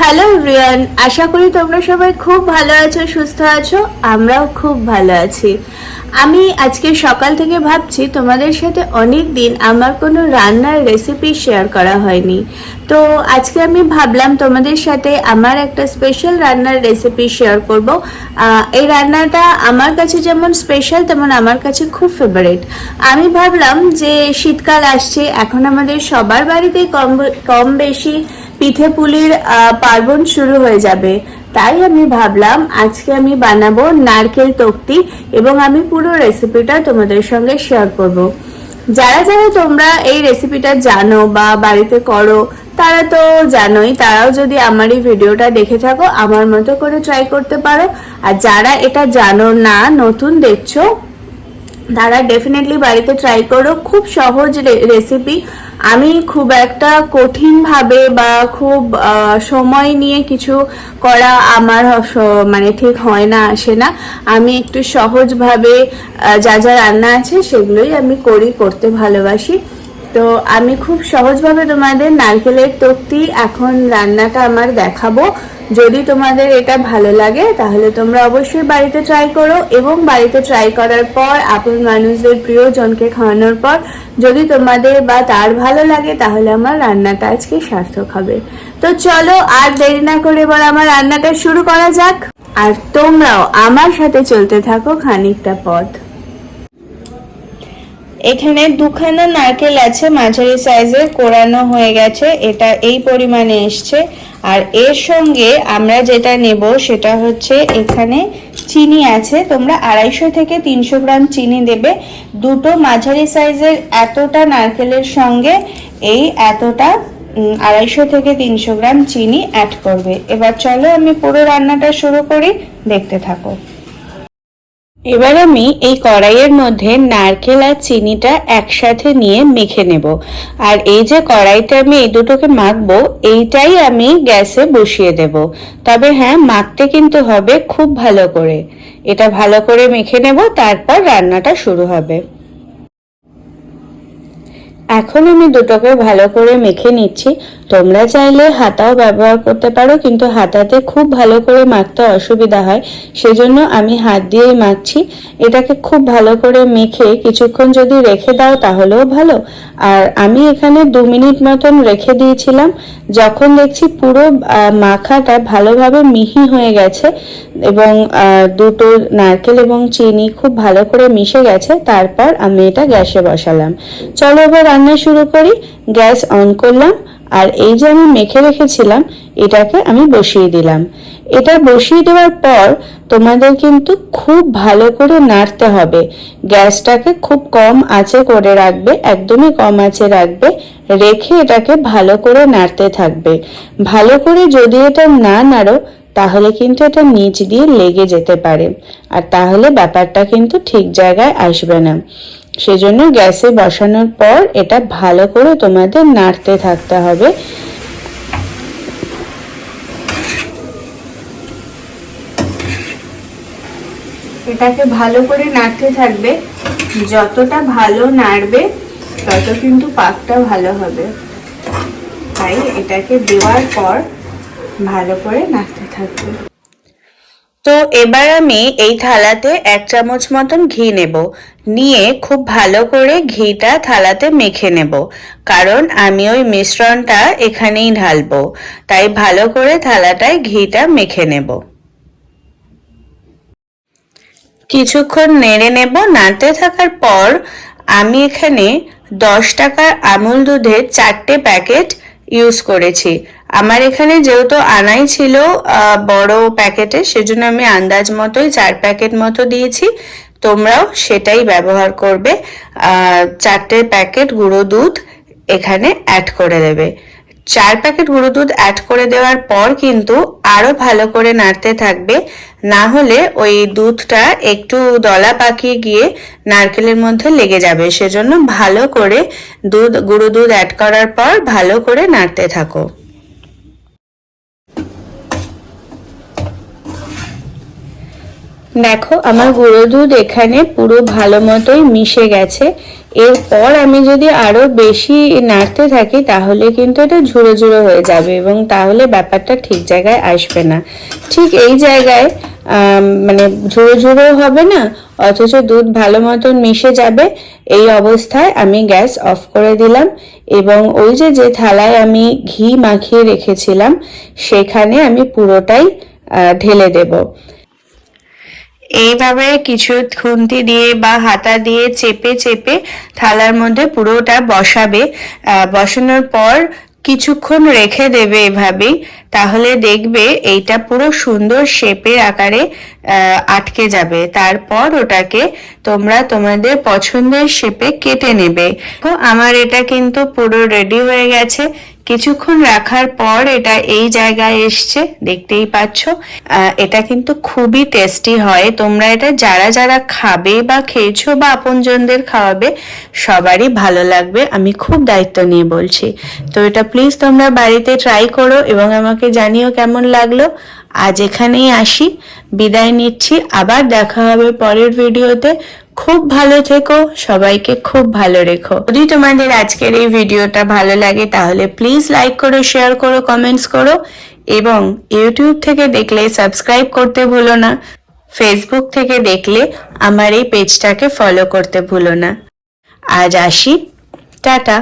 Hello Riyan আশা করি তোমরা সবাই খুব ভালো আছো, সুস্থ আছো। আমরাও খুব ভালো আছি। আমি আজকে সকাল থেকে ভাবছি তোমাদের সাথে অনেক দিন আমার কোনো রান্নার রেসিপি শেয়ার করা হয়নি। তো আজকে আমি ভাবলাম তোমাদের সাথে আমার একটা স্পেশাল রান্নার রেসিপি শেয়ার করব। এই রান্নাটা আমার কাছে যেমন স্পেশাল তেমন আমার কাছে খুব ফেভারিট আমি ভাবলাম যে শীতকাল আসছে, এখন আমাদের সবার বাড়িতেই কম কম বেশি পিঠে পুলির পার্বণ শুরু হয়ে যাবে তাই আমি ভাবলাম, আজকে আমি বানাবো নারকেল তক্তি এবং আমি পুরো রেসিপিটা তোমাদের সঙ্গে শেয়ার করব। যারা যারা তোমরা এই রেসিপিটা জানো বা বাড়িতে করো, তারা তো জানোই, তারাও যদি আমার এই ভিডিওটা দেখে থাকো, আমার মতো করে ট্রাই করতে পারো আর যারা এটা জানো না, নতুন দেখছ তারা ডেফিনেটলি বাড়িতে ট্রাই করো। খুব সহজ রেসিপি আমি খুব একটা কঠিনভাবে বা খুব সময় নিয়ে কিছু করা আমার মানে ঠিক হয় না, আসে না। আমি একটু সহজভাবে যা যা রান্না আছে সেগুলোই আমি করি, করতে ভালোবাসি। তো আমি খুব সহজভাবে তোমাদের নারকেলের তক্তি এখন রান্নাটা আমার দেখাবো। যদি তোমাদের এটা ভালো লাগে, তাহলে তোমরা অবশ্যই বাড়িতে ট্রাই করো এবং বাড়িতে ট্রাই করার পর আপন মানুষদের প্রিয়জনকে খাওয়ানোর পর যদি তোমাদের বা তার ভালো লাগে, তাহলে আমার রান্নাটা আজকে সার্থক হবে। তো চলো আর দেরি না করে এবার আমার রান্নাটা শুরু করা যাক। আর তোমরাও আমার সাথে চলতে থাকো খানিকটা পথ। এখানে দুখানা নারকেল আছে, মাঝারি সাইজের, কোরানো হয়ে গেছে, এটা এই পরিমাণে এসছে। আর এর সঙ্গে আমরা যেটা নেব সেটা হচ্ছে এখানে চিনি আছে। তোমরা আড়াইশো থেকে তিনশো গ্রাম চিনি দেবে। দুটো মাঝারি সাইজের এতটা নারকেলের সঙ্গে এই এতটা আড়াইশো থেকে তিনশো গ্রাম চিনি অ্যাড করবে। এবার চলো আমি পুরো রান্নাটা শুরু করি। দেখতে থাকো। এবার আমি এই কড়াইয়ের মধ্যে নারকেল আর চিনিটা একসাথে নিয়ে মেখে নেব। আর এই যে কড়াইতে আমি এই দুটোকে মাখবো, এইটাই আমি গ্যাসে বসিয়ে দেব। তবে হ্যাঁ মাখতে কিন্তু হবে খুব ভালো করে। এটা ভালো করে মেখে নেব, তারপর রান্নাটা শুরু হবে। এখন আমি দুটোকে ভালো করে মেখে নিচ্ছি। তোমরা চাইলে হাতাও ব্যবহার করতে পারো, কিন্তু হাতাতে খুব ভালো করে মাখতে অসুবিধা হয়। সেজন্য আমি হাত দিয়েই মাখছি। এটাকে খুব ভালো করে মেখে কিছুক্ষণ যদি রেখে দাও তাহলেও ভালো। আর আমি এখানে দু মিনিট মতন রেখে দিয়েছিলাম। যখন দেখছি পুরো মাখাটা ভালোভাবে মিহি হয়ে গেছে এবং দুটো নারকেল এবং চিনি খুব ভালো করে মিশে গেছে, তারপর আমি এটা গ্যাসে বসালাম। চলো এবার রান্না শুরু করি। গ্যাস অন করলাম। আর এই যে আমি মেখে রেখেছিলাম, এটাকে আমি বসিয়ে দিলাম। এটা বসিয়ে দেওয়ার পর তোমাদের কিন্তু খুব ভালো করে নাড়তে হবে। গ্যাসটাকে খুব কম আঁচে করে রাখবে, একদমই কম আঁচে রাখবে, রেখে এটাকে ভালো করে নাড়তে থাকবে। ভালো করে যদি এটা না নাড়ো, তাহলে কিন্তু এটা নিচ দিয়ে লেগে যেতে পারে। আর তাহলে ব্যাপারটা কিন্তু ঠিক জায়গায় আসবে না। সেজন্য গ্যাসে বসানোর পর এটা ভালো করে তোমাদের নাড়তে থাকতে হবে। এটাকে ভালো করে নাড়তে থাকবে। যতটা ভালো নাড়বে, তত কিন্তু পাকটা ভালো হবে। তাই এটাকে দেওয়ার পর ভালো করে নাড়তে থাকবে। তো এবার আমি এই থালাতে এক চামচ মতন ঘি নেব। নিয়ে খুব ভালো করে ঘিটা থালাতে মেখে নেব। কারণ আমি ওই মিশ্রণটা এখানেই ঢালবো। তাই ভালো করে থালাটায় ঘিটা মেখে নেব। কিছুক্ষণ নেড়ে নেব। নাড়তে থাকার পর আমি এখানে দশ টাকার আমুল দুধের চারটে প্যাকেট ইউজ করেছি। আমার এখানে যেহেতু আনাই ছিল বড় প্যাকেটে, সেজন্য আমি আন্দাজ মতোই চার প্যাকেট মতো দিয়েছি। তোমরাও সেটাই ব্যবহার করবে। চারটে প্যাকেট গুঁড়ো দুধ এখানে অ্যাড করে দেবে। চার প্যাকেট গুঁড়ো দুধ অ্যাড করে দেওয়ার পর কিন্তু আরও ভালো করে নাড়তে থাকবে। না হলে ওই দুধটা একটু দলা পাকিয়ে গিয়ে নারকেলের মধ্যে লেগে যাবে। সেজন্য ভালো করে দুধ, গুঁড়ো দুধ অ্যাড করার পর ভালো করে নাড়তে থাকো। দেখো, আমার গুঁড়ো দুধ এখানে পুরো ভালো মতোই মিশে গেছে। এরপর আমি যদি আরও বেশি নাড়তে থাকি, তাহলে কিন্তু এটা ঝুড়ো ঝুড়ো হয়ে যাবে এবং তাহলে ব্যাপারটা ঠিক জায়গায় আসবে না। ঠিক এই জায়গায় মানে ঝুড়ো ঝুড়ো হবে না, অথচ দুধ ভালো মতন মিশে যাবে। এই অবস্থায় আমি গ্যাস অফ করে দিলাম এবং ওই যে যে থালায় আমি ঘি মাখিয়ে রেখেছিলাম, সেখানে আমি পুরোটাই ঢেলে দেবো। এইভাবে কিছু খুন্তি দিয়ে বা হাতা দিয়ে চেপে চেপে থালার মধ্যে পুরোটা বসাবে। বসানোর পর কিছুক্ষণ রেখে দেবে এভাবেই, তাহলে দেখবে এইটা পুরো সুন্দর শেপের আকারে আটকে যাবে। তারপর ওটাকে তোমরা তোমাদের পছন্দের শেপে কেটে নেবে। তো আমার এটা কিন্তু পুরো রেডি হয়ে গেছে। কিছুক্ষণ রাখার পর এটা এই জায়গায় এসছে, দেখতেই পাচ্ছ। এটা কিন্তু খুবই টেস্টি হয়। তোমরা এটা যারা যারা খাবে বা খেয়েছো বা আপনজনদের খাওয়াবে, সবারই ভালো লাগবে। আমি খুব দায়িত্ব নিয়ে বলছি। তো এটা প্লিজ তোমরা বাড়িতে ট্রাই করো এবং আমাকে জানিও কেমন লাগল। আজ এখানেই আসি। বিদায় নিচ্ছি। আবার দেখা হবে পরের ভিডিওতে খুব ভালো থেকো, সবাইকে খুব ভালো রেখো। যদি তোমাদের আজকের এই ভিডিওটা ভালো লাগে, তাহলে প্লিজ লাইক করো শেয়ার করো কমেন্টস করো, এবং ইউটিউব থেকে দেখলে সাবস্ক্রাইব করতে ভুলো না। ফেসবুক থেকে দেখলে, আমার এই পেজটাকে ফলো করতে ভুলো না। আজ আসি। টাটা।